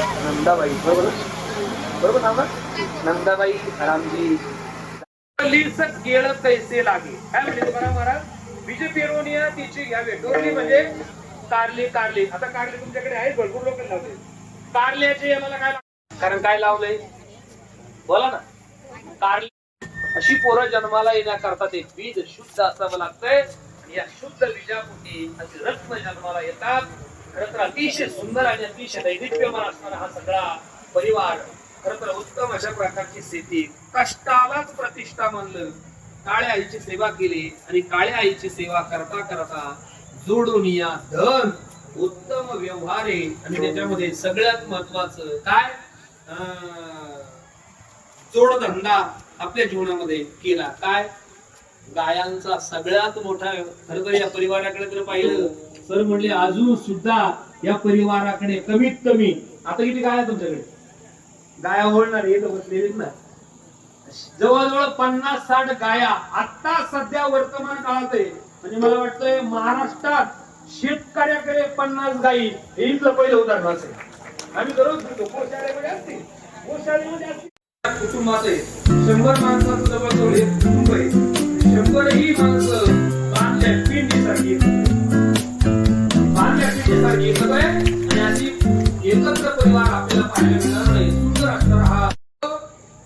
नंदाबाई. बरोबर बरोबर नाव ना? नंदाबाई रामजी. लीस केळ कैसे लागे? काय म्हणजे बघा महाराज? बीजे पेरोनिया तिची घ्यावे डोरली म्हणजे कारली कारली. आता कारली तुमच्याकडे आहे भरपूर लोक लावले कारल्याचे आम्हाला काय कारण काय लावलंय? बोला ना. कारली. अशी पोरं जन्माला येण्याकरता ते बीज शुद्ध असावं लागतंय. आणि या शुद्ध बीजापोटी असे रत्न जन्माला येतात. खरं तर अतिशय सुंदर आणि अतिशय दैदिप्यमान असणारा हा सगळा परिवार खरं तर उत्तम अशा प्रकारची शेती कष्टालाच प्रतिष्ठा मानलं. काळ्या आईची सेवा केली आणि काळ्या आईची सेवा करता करता जोडून या धन उत्तम व्यवहार आहे आणि त्याच्यामध्ये सगळ्यात महत्वाचं काय? अं, जोडधंदा आपल्या जीवनामध्ये केला. काय? गायांचा सगळ्यात मोठा खरं तर या परिवाराकडे जर पाहिलं. सर म्हणले अजून सुद्धा या परिवाराकडे कमीत कमी आता किती गाय तुमच्याकडे? गाया ओळणार एक बसलेलीच ना जवळजवळ पन्नास साठ गाया आता सध्या वर्तमान काळात आहे. म्हणजे मला वाटतंय महाराष्ट्रात शेतकऱ्याकडे पन्नास गायी हे इथलं पहिलं उदाहरण असेल. आम्ही दररोज गोशाळेमध्ये असते गोशाळेमध्ये असते कुटुंबात आहे. शंभर माणसाचं जवळजवळ एक कुटुंब आहे शंभरही माणसं बांधल्या पिंडीसारखी. बांधल्या पिंडीसारखी एकत्र आहे आणि अशी एकत्र परिवार आपल्याला पाहायला मिळणार नाही. सुंदर असणार हा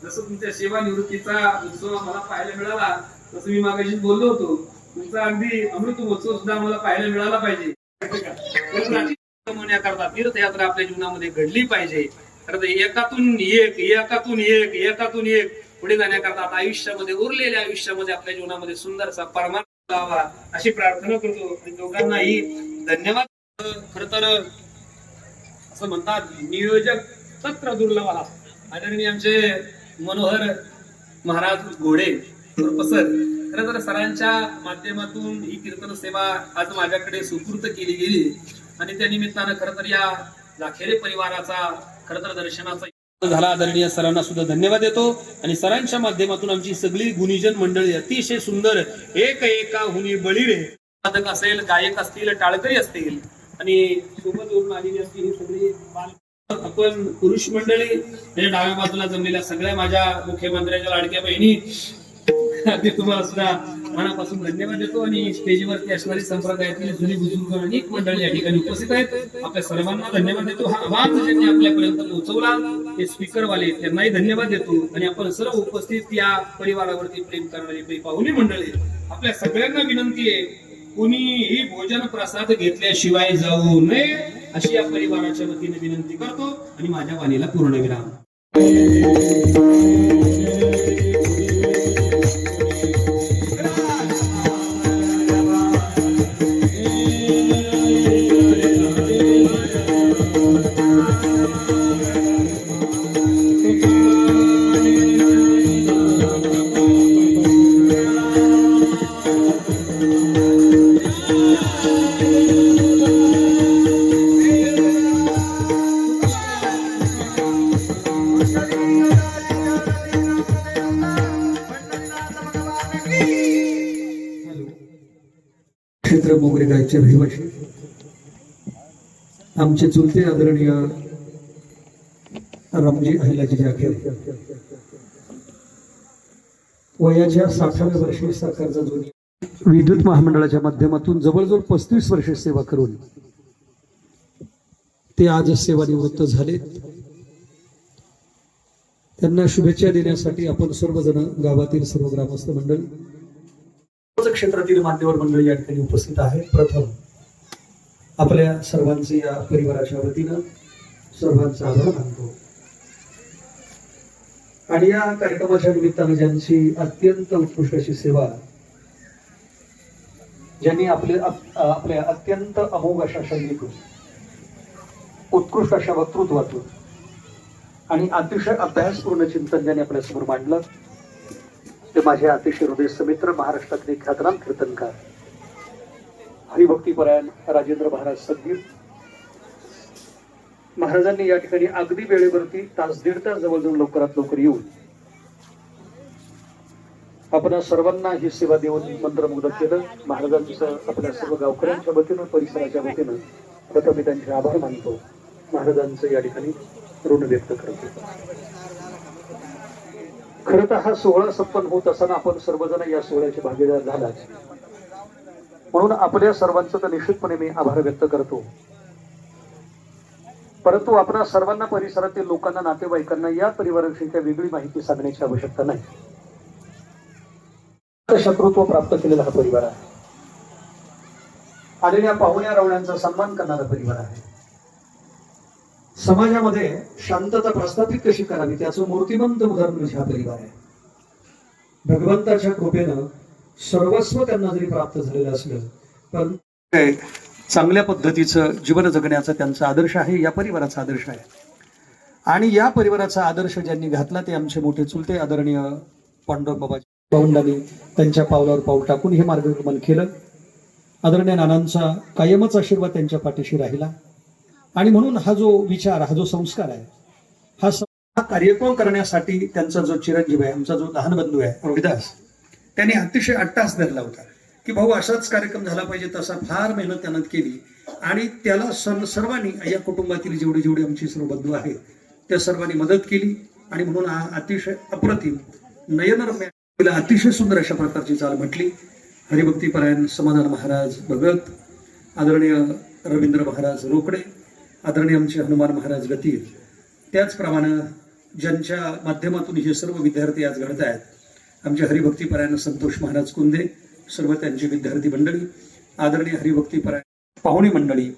जसं तुमच्या सेवानिवृत्तीचा उत्सव मला पाहायला मिळाला तसं मी मागाशी बोललो होतो. तुमचा अगदी अमृत महोत्सव सुद्धा मला पाहायला मिळाला पाहिजे. करता तीर्थयात्रा आपल्या जीवनामध्ये घडली पाहिजे. तर एकातून एक एकातून एक एकातून एक पुढे जाण्याकरता आता आयुष्यामध्ये उरलेल्या आयुष्यामध्ये आपल्या जीवनामध्ये सुंदरचा परमान लावा अशी प्रार्थना करतो. आणि दोघांनाही धन्यवाद. खर तर असं म्हणतात नियोजक तत्र दुर्लभ आदरणीय आमचे मनोहर महाराज घोडे सर खर तर सरांच्या माध्यमातून ही कीर्तन सेवा आज माझ्याकडे सुपूर्त केली गेली. आणि त्या निमित्तानं खर तर या लाखेरे परिवाराचा खर तर दर्शनाचा झाला. आदरणीय सरांना सुद्धा धन्यवाद देतो. आणि सरांच्या माध्यमातून आमची सगळी गुणीजन मंडळी अतिशय सुंदर एक एका हुनी बळीरे साधक असेल गायक असतील टाळकरी असतील आणि सोबत येऊन आलेली असतील ही सगळी बाल- आपण पुरुष मंडळी. म्हणजे डाव्या बाजूला जमलेल्या सगळ्या माझ्या मुख्यमंत्र्यांच्या लाडक्या बहिणी अगदी तुम्हाला सुद्धा मनापासून धन्यवाद देतो आणि स्टेजवरती असणारी संप्रदायातील जुनी बुजुर्ग अनेक मंडळी या ठिकाणी उपस्थित आहेत. आपल्या सर्वांना धन्यवाद देतो. हा आवाज ज्यांनी आपल्यापर्यंत पोहोचवला ते स्पीकर वाले त्यांनाही धन्यवाद देतो. आणि आपण सर्व उपस्थित या परिवारावरती प्रेम करणारी प्रेम पाहुणी मंडळी आपल्या सगळ्यांना विनंती आहे कुणीही भोजन प्रसाद घेतल्याशिवाय जाऊ नये अशी या परिवाराच्या वतीने विनंती करतो. आणि माझ्या वाणीला पूर्ण विराम क्षेत्र मोगरे गायचे रहिवाशी आमचे चुलते आदरणीय रामजी अहिलाजी जागे वयाच्या साठाव्या वर्षी सरकारचा जुनी विद्युत महामंडळाच्या माध्यमातून जवळजवळ पस्तीस वर्ष सेवा करून ते आज सेवानिवृत्त झाले त्यांना शुभेच्छा देण्यासाठी आपण सर्वजण गावातील सर्व ग्रामस्थ मंडळी क्षेत्रातील मान्यवर मंडळी या ठिकाणी उपस्थित आहे. प्रथम आपल्या सर्वांचे या परिवाराच्या वतीनं सर्वांचा आभार मानतो. आणि या कार्यक्रमाच्या निमित्तानं ज्यांची अत्यंत उत्कृष्ट अशी सेवा ज्यांनी आपले आपल्या अत्यंत अमोघ अशा शैलीतून उत्कृष्ट अशा वक्तृत्वातून आणि अतिशय अभ्यासपूर्ण चिंतन ज्यांनी आपल्यासमोर मांडलं. ते माझे अतिशय हृदय समित्र महाराष्ट्रातले ख्यातनाम कीर्तनकार. हरिभक्तीपरायण राजेंद्र महाराज सद्गीर महाराजांनी या ठिकाणी अगदी वेळेवरती तास दीड तास जवळजवळ लवकरात लवकर येऊन आपण सर्वांना ही सेवा देऊन मंत्रमुग्ध केलं. महाराजांचं आपल्या सर्व गावकऱ्यांच्या वतीनं परिसराच्या वतीनं प्रथम मी त्यांचे आभार मानतो. महाराजांचं या ठिकाणी ऋण व्यक्त करत होतो. खर तर हा सोहळा संपन्न होत असताना आपण सर्वजण या सोहळ्याचे भागीदार झालाच. म्हणून आपल्या सर्वांचं तर निश्चितपणे मी आभार व्यक्त करतो. परंतु आपण सर्वांना परिसरातील लोकांना नातेवाईकांना या परिवाराविषयी काही वेगळी माहिती सांगण्याची आवश्यकता नाही. शत्रुत्व प्राप्त केलेला हा परिवार आहे. आलेल्या पाहुण्या रावण्यांचा सन्मान करणारा परिवार आहे. समाजामध्ये शांतता प्रस्थापित कशी करावी त्याचं मूर्तिमंत उदाहरण म्हणजे हा परिवार आहे. भगवंताच्या कृपेनं सर्वस्व त्यांना जरी प्राप्त झालेलं असलं पण चांगल्या पद्धतीचं जीवन जगण्याचा त्यांचा आदर्श आहे या परिवाराचा आदर्श आहे. आणि या परिवाराचा आदर्श ज्यांनी घातला ते आमचे मोठे चुलते आदरणीय पांडुरंग बाबा पाऊंडांनी त्यांच्या पावलावर पाऊल टाकून हे मार्गक्रमण केलं. आदरणीय नानांचा कायमच आशीर्वाद त्यांच्या पाठीशी राहिला. आणि म्हणून हा जो विचार हा जो संस्कार आहे हा हा कार्यक्रम करण्यासाठी त्यांचा जो चिरंजीव आहे आमचा जो लहान बंधू आहे रोहिदास त्यांनी अतिशय अट्टास धरला होता की भाऊ असाच कार्यक्रम झाला पाहिजे तसा फार मेहनत त्यानं केली. आणि त्याला सर्व सर्वांनी या कुटुंबातील जेवढे जेवढे आमची सर्व बंधू आहेत त्या सर्वांनी मदत केली. आणि म्हणून हा अतिशय अप्रतिम नयनरम्य तिला अतिशय सुंदर अशा प्रकारची चाल म्हटली. हरिभक्तीपरायण समाधान महाराज भगत आदरणीय रवींद्र महाराज रोकडे आदरणीय आमचे हनुमान महाराज गती त्याचप्रमाणे ज्यांच्या माध्यमातून हे सर्व विद्यार्थी आज घडत आहेत आमचे हरिभक्तीपरायण संतोष महाराज कुंदे सर्व त्यांची विद्यार्थी मंडळी आदरणीय हरिभक्तीपरायण पाहुणी मंडळी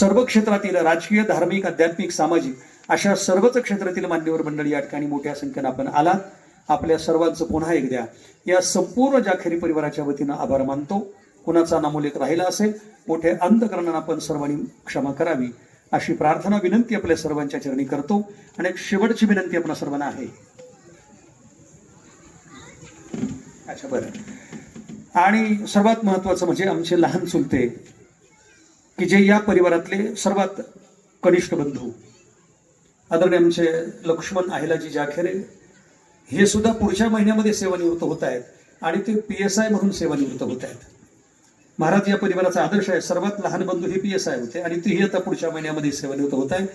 सर्व क्षेत्रातील राजकीय धार्मिक आध्यात्मिक सामाजिक अशा सर्वच क्षेत्रातील मान्यवर मंडळी या ठिकाणी मोठ्या संख्येनं आपण आलात. आपल्या सर्वांचं पुन्हा एकदा या संपूर्ण जाखेरी परिवाराच्या वतीनं आभार मानतो. कुणाचा नामोलेख राहिला असेल मोठे अंतकरणानं आपण सर्वांनी क्षमा करावी. अशी प्रार्थना विनंती आपल्या सर्वांच्या चरणी करतो आणि एक शेवटची विनंती आपल्या सर्वांना आहे. अच्छा बरं. आणि सर्वात महत्वाचं म्हणजे आमचे लहान चुलते की जे या परिवारातले सर्वात कनिष्ठ बंधू आदरणीय आमचे लक्ष्मण आहिलाजी जाखेरे हे सुद्धा पुढच्या महिन्यामध्ये सेवानिवृत्त होत आहेत आणि ते पी एस आय म्हणून सेवानिवृत्त होत आहेत. महाराज या परिवाराचा आदर्श आहे. सर्वात लहान बंधू हे पी एस आय होते आणि तेही आता पुढच्या महिन्यामध्ये सेवानिवृत्त होत आहे.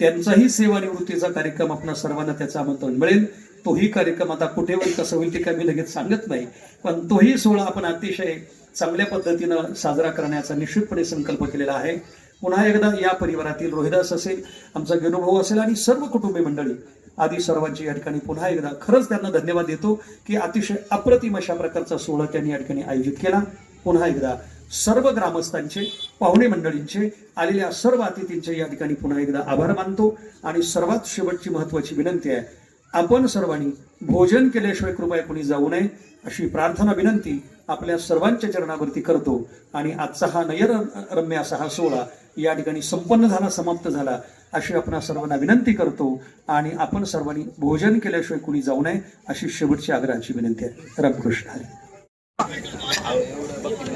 त्यांचाही सेवानिवृत्तीचा कार्यक्रम आपण सर्वांना त्याचं आमंत्रण मिळेल. तोही कार्यक्रम आता कुठे होईल कसं होईल ते काय मी लगेच सांगत नाही. पण तोही सोहळा आपण अतिशय चांगल्या पद्धतीनं साजरा करण्याचा निश्चितपणे संकल्प केलेला आहे. पुन्हा एकदा या परिवारातील रोहिदास असेल आमचा गेनुभाऊ असेल आणि सर्व कुटुंबी मंडळी आदी सर्वांची या ठिकाणी पुन्हा एकदा खरंच त्यांना धन्यवाद देतो की अतिशय अप्रतिम अशा प्रकारचा सोहळा त्यांनी या ठिकाणी आयोजित केला. पुन्हा एकदा सर्व ग्रामस्थांचे पाहुणे मंडळींचे आलेल्या सर्व अतिथींचे या ठिकाणी पुन्हा एकदा आभार मानतो आणि सर्वात शेवटची महत्वाची विनंती आहे आपण सर्वांनी भोजन केल्याशिवाय कृपया कुणी जाऊ नये अशी प्रार्थना विनंती आपल्या सर्वांच्या चरणावरती करतो. आणि आजचा हा नयर रम्य असा हा सोहळा या ठिकाणी संपन्न झाला समाप्त झाला अशी आपण सर्वांना विनंती करतो. आणि आपण सर्वांनी भोजन केल्याशिवाय कुणी जाऊ नये अशी शेवटची आग्रहाची विनंती आहे. रामकृष्ण हरी.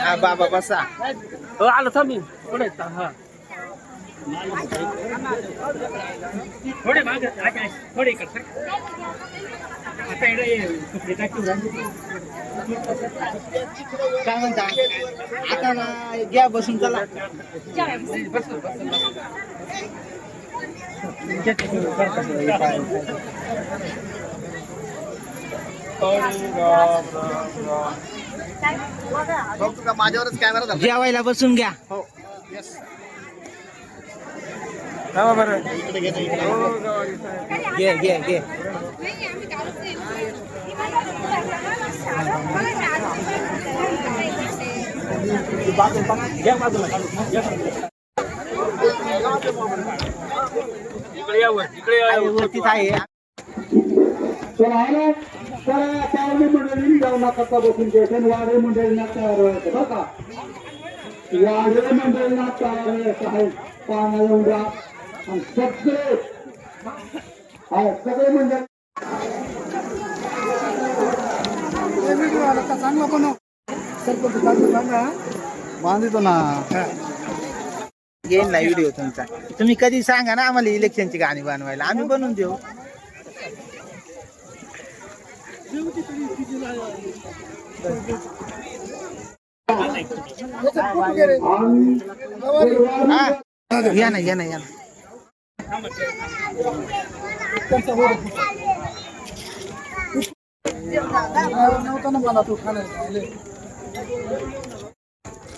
हा बाबा बसा. हो आलो थांब मी. पुढे हा. थोडे माग थोडे इकडे. आता इकडे. काय म्हणता? आता ना घ्या बसून चला. बस, बस. माझ्यावरच कॅमेरा जेवायला बसून घ्या. हो. घे घे घे. इकडे या वर, इकडे या आहे, वरतीच आहे चला आलो तर पाहुणे मंडळी जाऊ नका बसून घ्यायचं वाडे मंडळींना तयार व्हायचं बरं का? मंडळींना तयार व्हायचं आहे. आणि सगळे हा सगळे मंडळ. चांगला पण बांधितो ना. येईल ना व्हिडिओ तुमचा. तुम्ही कधी सांगा ना आम्हाला इलेक्शनची गाणी बनवायला. आम्ही बनवून देऊ. हा. या ना या ना या ना.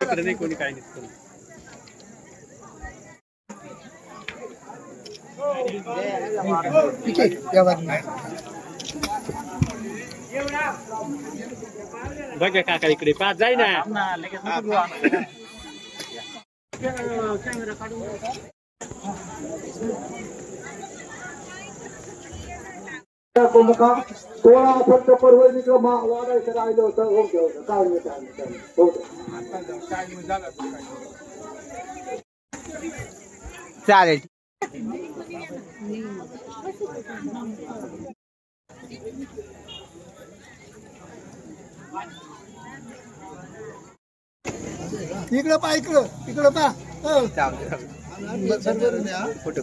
इकडे नाही कोणी काही नाही ठीक आहे या. बघा काका इकडे पाच जाय ना. नका वाढायचं राहिलं होतं. हो होतं काय नाही काय नाही काय नाही. हो चालेल. इकडं पा इकडं इकडं पा. फोटो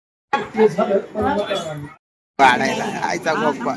वाढायला आयचा गोप्पा